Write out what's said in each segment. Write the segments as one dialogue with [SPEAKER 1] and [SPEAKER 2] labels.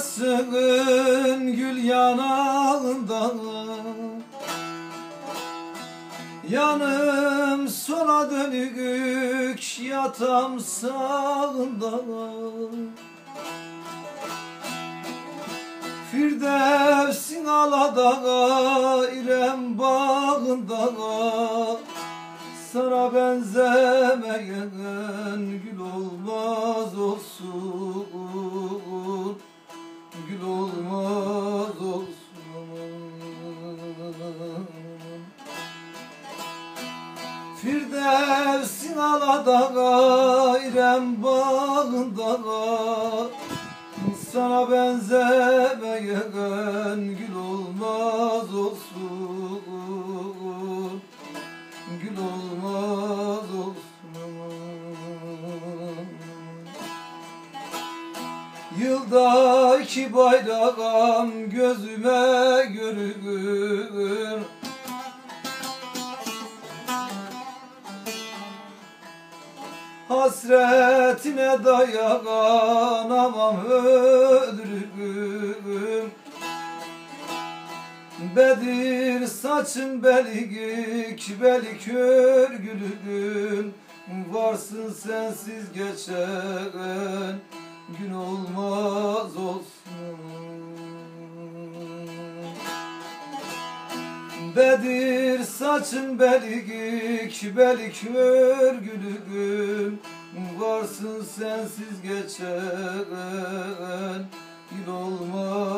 [SPEAKER 1] Varsın gül yanağında Yanım sola dönük yatam sağında Firdevsin aladağa İrem bağında Sana benzemeyen gül olmaz olsun Gül olmaz olsun. Firdevsin aladağa İrem bağında Sana benzemeyen gül olmaz olsun. Gül olmaz Yılda iki bayram gözüme görür Hasretine dayanamam öldürürüm Bedir saçın beligik beli kör gülüm Varsın sensiz geçen gün olmaz Bedir saçın beligik beli kör gülüm Varsın sensiz geçen yıl olmaz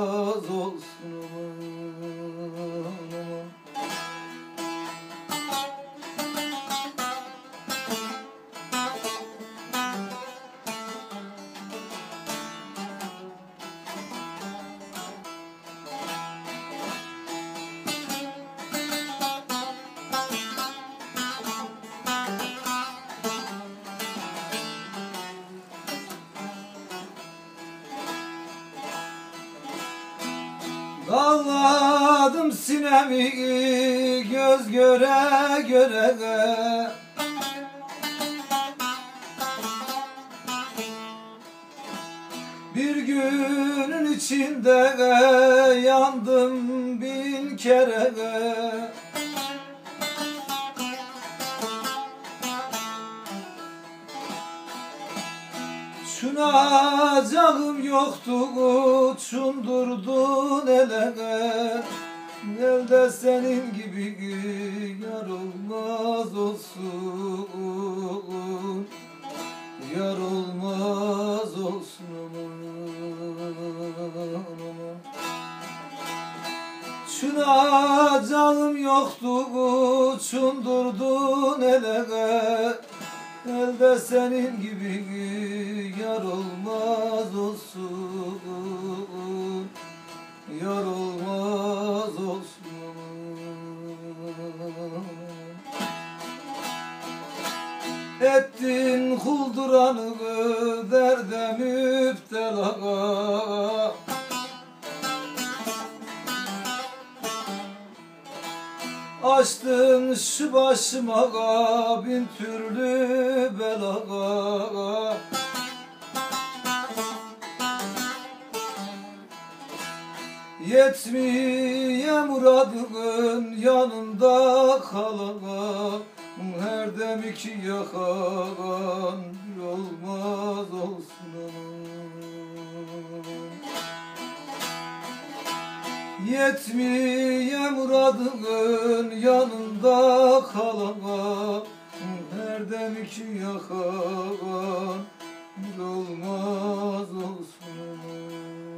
[SPEAKER 1] Dağladım sinemi göz göre göre Bir günün içinde yandım bin kere Şunacağım yoktu uçundurdun ele Elde senin gibi yar olmaz olsun. Yar olmaz olsun. Şuna canım yoktu uçundurdun ele Elde senin gibi yar olmaz olsun. Yar olmaz olsun. Ettin kulduranı derde müptela Açtın şu başıma bin türlü bela Yetmiye muradın yanında kalana Her dem iki yakan bir olmaz olsun. Yetmiye muradın yanında kalana Her dem iki yakan bir olmaz olsun